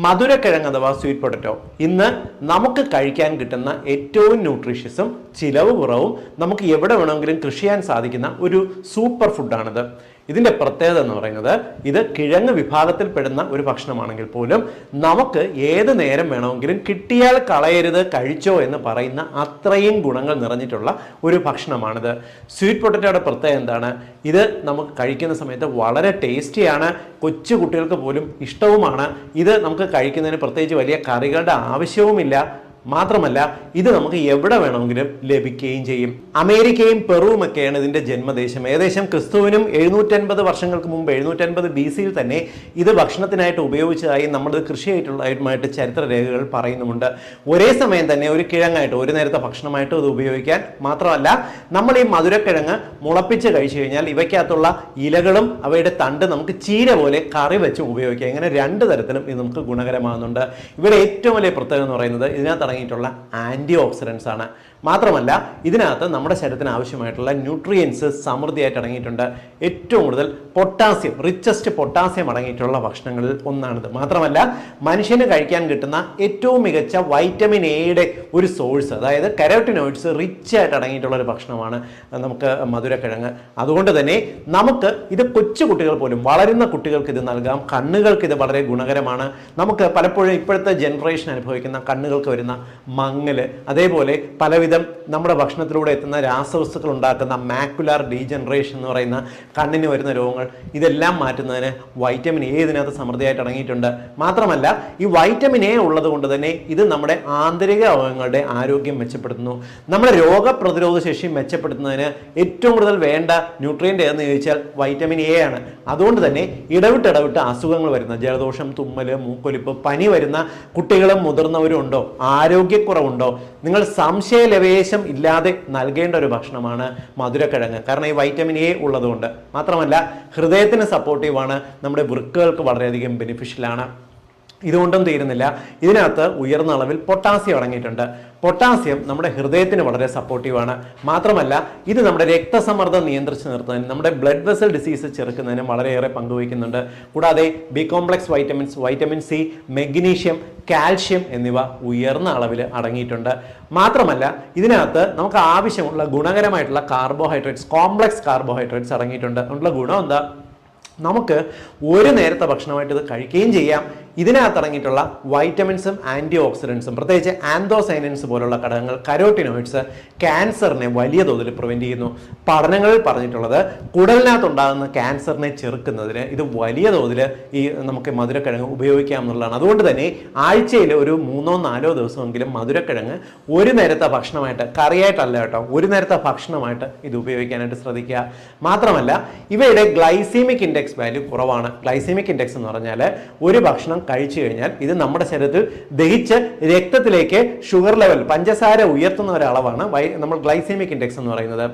മധുരക്കിഴങ്ങ് അഥവാ sweet potato ഇന്ന് നമുക്ക് കഴിക്കാൻ കിട്ടുന്ന ഏറ്റവും ന്യൂട്രീഷ്യസും ചിലവ് കുറവും നമുക്ക് എവിടെ വേണമെങ്കിലും കൃഷി ചെയ്യാൻ സാധിക്കുന്ന ഒരു സൂപ്പർ ഫുഡാണിത് ഇതിന്റെ പ്രത്യേകത എന്ന് പറയുന്നത് ഇത് കിഴങ്ങ് വിഭാഗത്തിൽപ്പെടുന്ന ഒരു ഭക്ഷണമാണെങ്കിൽ പോലും നമുക്ക് ഏത് നേരം വേണമെങ്കിലും കിട്ടിയാൽ കളയരുത് കഴിച്ചോ എന്ന് പറയുന്ന അത്രയും ഗുണങ്ങൾ നിറഞ്ഞിട്ടുള്ള ഒരു ഭക്ഷണമാണിത്. സ്വീറ്റ് പൊട്ടറ്റോയുടെ പ്രത്യേകത എന്താണ്? ഇത് നമുക്ക് കഴിക്കുന്ന സമയത്ത് വളരെ ടേസ്റ്റിയാണ് കൊച്ചു കുട്ടികൾക്ക് പോലും ഇഷ്ടവുമാണ്. ഇത് നമുക്ക് കഴിക്കുന്നതിന് പ്രത്യേകിച്ച് വലിയ കറികളുടെ ആവശ്യവുമില്ല. മാത്രമല്ല ഇത് നമുക്ക് എവിടെ വേണമെങ്കിലും ലഭിക്കുകയും ചെയ്യും. അമേരിക്കയും പെറുവും ഒക്കെയാണ് ഇതിന്റെ ജന്മദേശം. ഏകദേശം ക്രിസ്തുവിനും എഴുന്നൂറ്റൻപത് വർഷങ്ങൾക്ക് മുമ്പ് എഴുന്നൂറ്റൻപത് ബി സിയിൽ തന്നെ ഇത് ഭക്ഷണത്തിനായിട്ട് ഉപയോഗിച്ചതായി നമ്മുടെ കൃഷിയായിട്ടുള്ളതായിട്ടുമായിട്ട് ചരിത്ര രേഖകൾ പറയുന്നുമുണ്ട്. ഒരേ സമയം തന്നെ ഒരു കിഴങ്ങായിട്ട് ഒരു നേരത്തെ ഭക്ഷണമായിട്ട് ഇത് ഉപയോഗിക്കാൻ മാത്രമല്ല നമ്മൾ ഈ മധുരക്കിഴങ്ങ് മുളപ്പിച്ച് കഴിച്ചു കഴിഞ്ഞാൽ ഇവയ്ക്കകത്തുള്ള ഇലകളും അവയുടെ തണ്ട് നമുക്ക് ചീര പോലെ കറി വെച്ച് ഉപയോഗിക്കാം. ഇങ്ങനെ രണ്ട് തരത്തിലും ഇത് നമുക്ക് ഗുണകരമാകുന്നുണ്ട്. ഇവിടെ ഏറ്റവും വലിയ പ്രത്യേകത എന്ന് പറയുന്നത് ഇതിനകത്ത് അടങ്ങിയിട്ടുള്ള ആന്റി ഓക്സിഡൻസ് ആണ് മാത്രമല്ല ഇതിനകത്ത് നമ്മുടെ ശരീരത്തിന് ആവശ്യമായിട്ടുള്ള ന്യൂട്രിയൻസ് സമൃദ്ധിയായിട്ട് അടങ്ങിയിട്ടുണ്ട്. ഏറ്റവും കൂടുതൽ പൊട്ടാസ്യം റിച്ചസ്റ്റ് പൊട്ടാസ്യം അടങ്ങിയിട്ടുള്ള ഭക്ഷണങ്ങളിൽ ഒന്നാണിത്. മാത്രമല്ല മനുഷ്യന് കഴിക്കാൻ കിട്ടുന്ന ഏറ്റവും മികച്ച വൈറ്റമിൻ എയുടെ ഒരു സോഴ്സ് അതായത് കരോട്ടിനോയിഡ്സ് റിച്ച് ആയിട്ട് അടങ്ങിയിട്ടുള്ള ഒരു ഭക്ഷണമാണ് നമുക്ക് മധുരക്കിഴങ്ങ്. അതുകൊണ്ട് തന്നെ നമുക്ക് ഇത് കൊച്ചു കുട്ടികൾ പോലും വളരുന്ന കുട്ടികൾക്ക് ഇത് നൽകാം. കണ്ണുകൾക്ക് ഇത് വളരെ ഗുണകരമാണ്. നമുക്ക് പലപ്പോഴും ഇപ്പോഴത്തെ ജനറേഷൻ അനുഭവിക്കുന്ന കണ്ണുകൾക്ക് വരുന്ന മങ്ങൽ അതേപോലെ പലവിധം നമ്മുടെ ഭക്ഷണത്തിലൂടെ എത്തുന്ന രാസവസ്തുക്കൾ ഉണ്ടാക്കുന്ന മാക്കുലാർ ഡീജനറേഷൻ എന്ന് പറയുന്ന കണ്ണിന് വരുന്ന രോഗങ്ങൾ ഇതെല്ലാം മാറ്റുന്നതിന് വൈറ്റമിൻ എ ഇതിനകത്ത് സമൃദ്ധിയായിട്ട് അടങ്ങിയിട്ടുണ്ട്. മാത്രമല്ല ഈ വൈറ്റമിൻ എ ഉള്ളത് കൊണ്ട് തന്നെ ഇത് നമ്മുടെ ആന്തരിക അവയവങ്ങളുടെ ആരോഗ്യം മെച്ചപ്പെടുത്തുന്നു. നമ്മുടെ രോഗപ്രതിരോധ ശേഷി മെച്ചപ്പെടുത്തുന്നതിന് ഏറ്റവും കൂടുതൽ വേണ്ട ന്യൂട്രിയന്റ് ഏതെന്ന് ചോദിച്ചാൽ വൈറ്റമിൻ എ ആണ്. അതുകൊണ്ട് തന്നെ ഇടവിട്ട് ഇടവിട്ട് അസുഖങ്ങൾ വരുന്ന ജലദോഷം തുമ്മൽ മൂക്കൊലിപ്പ് പനി വരുന്ന കുട്ടികളും മുതിർന്നവരും ഉണ്ടോ? ആരോഗ്യക്കുറവുണ്ടോ? നിങ്ങൾ സംശയ ലവേശം ഇല്ലാതെ നൽകേണ്ട ഒരു ഭക്ഷണമാണ് മധുരക്കിഴങ്ങ്. കാരണം ഈ വൈറ്റമിൻ എ ഉള്ളതുകൊണ്ട്. മാത്രമല്ല ഹൃദയത്തിന് സപ്പോർട്ടീവാണ് നമ്മുടെ വൃക്കുകൾക്ക് വളരെയധികം ബെനിഫിഷ്യലാണ് ഇതുകൊണ്ടും തീരുന്നില്ല. ഇതിനകത്ത് ഉയർന്ന അളവിൽ പൊട്ടാസ്യം അടങ്ങിയിട്ടുണ്ട്. പൊട്ടാസ്യം നമ്മുടെ ഹൃദയത്തിന് വളരെ സപ്പോർട്ടീവാണ് മാത്രമല്ല ഇത് നമ്മുടെ രക്തസമ്മർദ്ദം നിയന്ത്രിച്ച് നിർത്തുന്നതിന് നമ്മുടെ ബ്ലഡ് വെസൽ ഡിസീസ് ചെറുക്കുന്നതിനും വളരെയേറെ പങ്കുവയ്ക്കുന്നുണ്ട് കൂടാതെ B complex vitamins vitamin C magnesium calcium എന്നിവ ഉയർന്ന അളവിൽ അടങ്ങിയിട്ടുണ്ട്. മാത്രമല്ല ഇതിനകത്ത് നമുക്ക് ആവശ്യമുള്ള ഗുണകരമായിട്ടുള്ള കാർബോഹൈഡ്രേറ്റ്സ് കോംപ്ലക്സ് കാർബോഹൈഡ്രേറ്റ്സ് അടങ്ങിയിട്ടുണ്ട്. അതുകൊണ്ടുള്ള ഗുണം എന്താ? നമുക്ക് ഒരു നേരത്തെ ഭക്ഷണമായിട്ട് ഇത് കഴിക്കുകയും ചെയ്യാം. ഇതിനകത്ത് അടങ്ങിയിട്ടുള്ള വൈറ്റമിൻസും ആന്റി ഓക്സിഡൻസും പ്രത്യേകിച്ച് ആന്തോസൈനൻസ് പോലുള്ള ഘടകങ്ങൾ കരോട്ടിനോയിഡ്സ് ക്യാൻസറിനെ വലിയ തോതിൽ പ്രിവെന്റ് ചെയ്യുന്നു. പഠനങ്ങളിൽ പറഞ്ഞിട്ടുള്ളത് കുടലിനകത്തുണ്ടാകുന്ന ക്യാൻസറിനെ ചെറുക്കുന്നതിന് ഇത് വലിയ തോതിൽ ഈ നമുക്ക് മധുരക്കിഴങ്ങ് ഉപയോഗിക്കാം എന്നുള്ളതാണ്. അതുകൊണ്ട് തന്നെ ആഴ്ചയിൽ ഒരു മൂന്നോ നാലോ ദിവസമെങ്കിലും മധുരക്കിഴങ്ങ് ഒരു നേരത്തെ ഭക്ഷണമായിട്ട് കറിയായിട്ടല്ല കേട്ടോ ഒരു നേരത്തെ ഭക്ഷണമായിട്ട് ഇത് ഉപയോഗിക്കാനായിട്ട് ശ്രദ്ധിക്കുക. മാത്രമല്ല ഇവയുടെ ഗ്ലൈസീമിക് ഇൻഡെക്സ് വാല്യൂ കുറവാണ്. ഗ്ലൈസീമിക് ഇൻഡെക്സ് എന്ന് പറഞ്ഞാൽ ഒരു ഭക്ഷണം കഴിച്ചു കഴിഞ്ഞാൽ ഇത് നമ്മുടെ ശരീരത്തിൽ ദഹിച്ച് രക്തത്തിലേക്ക് ഷുഗർ ലെവൽ പഞ്ചസാര ഉയർത്തുന്ന ഒരളവാണ് നമ്മൾ ഗ്ലൈസീമിക് ഇൻഡെക്സ് എന്ന് പറയുന്നത്.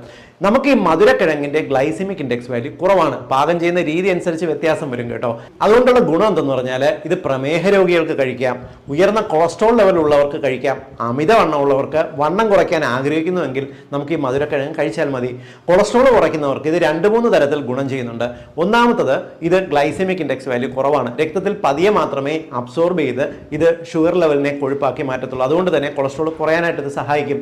നമുക്ക് ഈ മധുരക്കിഴങ്ങിന്റെ ഗ്ലൈസിമിക് ഇൻഡെക്സ് വാല്യൂ കുറവാണ്. പാകം ചെയ്യുന്ന രീതി അനുസരിച്ച് വ്യത്യാസം വരും കേട്ടോ. അതുകൊണ്ടുള്ള ഗുണം എന്തെന്ന് പറഞ്ഞാൽ ഇത് പ്രമേഹ രോഗികൾക്ക് കഴിക്കാം. ഉയർന്ന കൊളസ്ട്രോൾ ലെവൽ ഉള്ളവർക്ക് കഴിക്കാം. അമിതവണ്ണം ഉള്ളവർക്ക് വണ്ണം കുറയ്ക്കാൻ ആഗ്രഹിക്കുന്നുവെങ്കിൽ നമുക്ക് ഈ മധുരക്കിഴങ്ങ് കഴിച്ചാൽ മതി. കൊളസ്ട്രോൾ കുറയ്ക്കുന്നവർക്ക് ഇത് രണ്ട് മൂന്ന് തരത്തിൽ ഗുണം ചെയ്യുന്നുണ്ട്. ഒന്നാമത്തത് ഇത് ഗ്ലൈസമിക് ഇൻഡെക്സ് വാല്യൂ കുറവാണ്. രക്തത്തിൽ പതിയെ മാത്രമേ അബ്സോർബ് ചെയ്ത് ഇത് ഷുഗർ ലെവലിനെ കൊഴുപ്പാക്കി മാറ്റത്തുള്ളൂ. അതുകൊണ്ട് തന്നെ കൊളസ്ട്രോൾ കുറയാനായിട്ട് ഇത് സഹായിക്കും.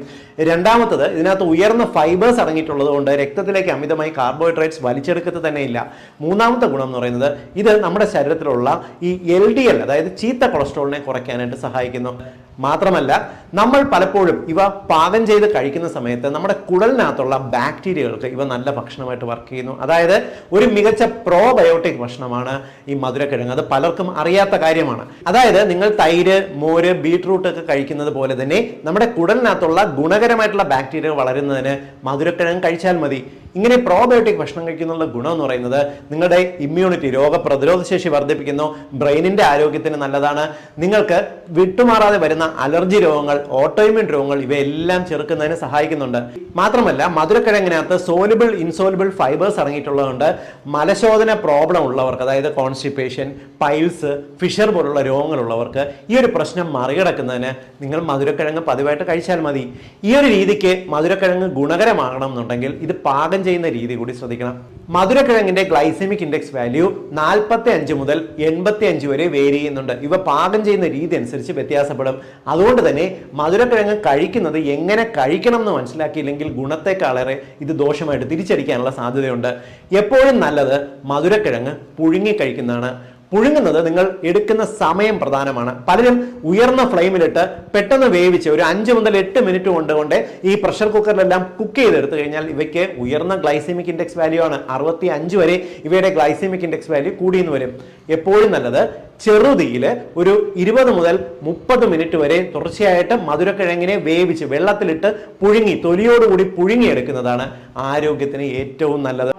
രണ്ടാമത്തത് ഇതിനകത്ത് ഉയർന്ന ഫൈബേഴ്സ് അടങ്ങിയിട്ടുള്ളത് കൊണ്ട് രക്തത്തിലേക്ക് അമിതമായി കാർബോഹൈഡ്രേറ്റ്സ് വലിച്ചെടുക്കത്ത് തന്നെ ഇല്ല. മൂന്നാമത്തെ ഗുണം എന്ന് പറയുന്നത് ഇത് നമ്മുടെ ശരീരത്തിലുള്ള ഈ എൽ ഡി എൽ അതായത് ചീത്ത കൊളസ്ട്രോളിനെ കുറയ്ക്കാനായിട്ട് സഹായിക്കുന്നു. മാത്രമല്ല നമ്മൾ പലപ്പോഴും ഇവ പാകം ചെയ്ത് കഴിക്കുന്ന സമയത്ത് നമ്മുടെ കുടലിനകത്തുള്ള ബാക്ടീരിയകൾക്ക് ഇവ നല്ല ഭക്ഷണമായിട്ട് വർക്ക് ചെയ്യുന്നു. അതായത് ഒരു മികച്ച പ്രോബയോട്ടിക് ഭക്ഷണമാണ് ഈ മധുരക്കിഴങ്ങ്. അത് പലർക്കും അറിയാത്ത കാര്യമാണ്. അതായത് നിങ്ങൾ തൈര് മോര് ബീട്രൂട്ട് ഒക്കെ കഴിക്കുന്നത് പോലെ തന്നെ നമ്മുടെ കുടലിനകത്തുള്ള ഗുണകരമായിട്ടുള്ള ബാക്ടീരിയ വളരുന്നതിന് മധുരക്കിഴങ്ങ് കഴിച്ചാൽ മതി. ഇങ്ങനെ പ്രോബയോട്ടിക് ഭക്ഷണം കഴിക്കുന്നുള്ള ഗുണം എന്ന് പറയുന്നത് നിങ്ങളുടെ ഇമ്മ്യൂണിറ്റി രോഗപ്രതിരോധ ശേഷി വർദ്ധിപ്പിക്കുന്നു. ബ്രെയിനിന്റെ ആരോഗ്യത്തിന് നല്ലതാണ്. നിങ്ങൾക്ക് വിട്ടുമാറാതെ വരുന്ന അലർജി രോഗങ്ങൾ ഓട്ടോയിമ്യൂൺ രോഗങ്ങൾ ഇവയെല്ലാം ചെറുക്കുന്നതിന് സഹായിക്കുന്നുണ്ട്. മാത്രമല്ല മധുരക്കിഴങ്ങിനകത്ത് സോലുബിൾ ഇൻസോലുബിൾ ഫൈബേഴ്സ് അടങ്ങിയിട്ടുള്ളതുകൊണ്ട് മലശോധന പ്രോബ്ലം ഉള്ളവർക്ക് അതായത് കോൺസ്റ്റിപ്പേഷൻ പൈൽസ് ഫിഷർ പോലുള്ള രോഗങ്ങളുള്ളവർക്ക് ഈ ഒരു പ്രശ്നം മറികടക്കുന്നതിന് നിങ്ങൾ മധുരക്കിഴങ്ങ് പതിവായിട്ട് കഴിച്ചാൽ മതി. ഈ ഒരു രീതിക്ക് മധുരക്കിഴങ്ങ് ഗുണകരമാകണം എന്നുണ്ടെങ്കിൽ ഇത് പാകം ചെയ്യുന്ന രീതി കൂടി ശ്രദ്ധിക്കണം. മധുരക്കിഴങ്ങിന്റെ ഗ്ലൈസമിക് ഇൻഡെക്സ് വാല്യൂ നാൽപ്പത്തി അഞ്ച് മുതൽ എൺപത്തി അഞ്ച് വരെ വേരി ചെയ്യുന്നുണ്ട്. ഇവ പാകം ചെയ്യുന്ന രീതി അനുസരിച്ച് വ്യത്യാസപ്പെടും. അതുകൊണ്ട് തന്നെ മധുരക്കിഴങ്ങ് കഴിക്കുന്നത് എങ്ങനെ കഴിക്കണം എന്ന് മനസ്സിലാക്കിയില്ലെങ്കിൽ ഗുണത്തെക്കാളേറെ ഇത് ദോഷമായിട്ട് തിരിച്ചടിക്കാനുള്ള സാധ്യതയുണ്ട്. എപ്പോഴും നല്ലത് മധുരക്കിഴങ്ങ് പുഴുങ്ങി കഴിക്കുന്നതാണ്. പുഴുങ്ങുന്നത് നിങ്ങൾ എടുക്കുന്ന സമയം പ്രധാനമാണ്. പലരും ഉയർന്ന ഫ്ലെയിമിലിട്ട് പെട്ടെന്ന് വേവിച്ച് ഒരു അഞ്ച് മുതൽ എട്ട് മിനിറ്റ് കൊണ്ട് കൊണ്ട് ഈ പ്രഷർ കുക്കറിലെല്ലാം കുക്ക് ചെയ്തെടുത്തു കഴിഞ്ഞാൽ ഇവയ്ക്ക് ഉയർന്ന ഗ്ലൈസെമിക് ഇൻഡെക്സ് വാല്യൂ ആണ്. അറുപത്തി അഞ്ച് വരെ ഇവയുടെ ഗ്ലൈസെമിക് ഇൻഡെക്സ് വാല്യൂ കൂടിയെന്ന് വരും. എപ്പോഴും നല്ലത് ചെറുതീയിൽ ഒരു ഇരുപത് മുതൽ മുപ്പത് മിനിറ്റ് വരെ തുടർച്ചയായിട്ട് മധുരക്കിഴങ്ങിനെ വേവിച്ച് വെള്ളത്തിലിട്ട് പുഴുങ്ങി തൊലിയോടുകൂടി പുഴുങ്ങിയെടുക്കുന്നതാണ് ആരോഗ്യത്തിന് ഏറ്റവും നല്ലത്.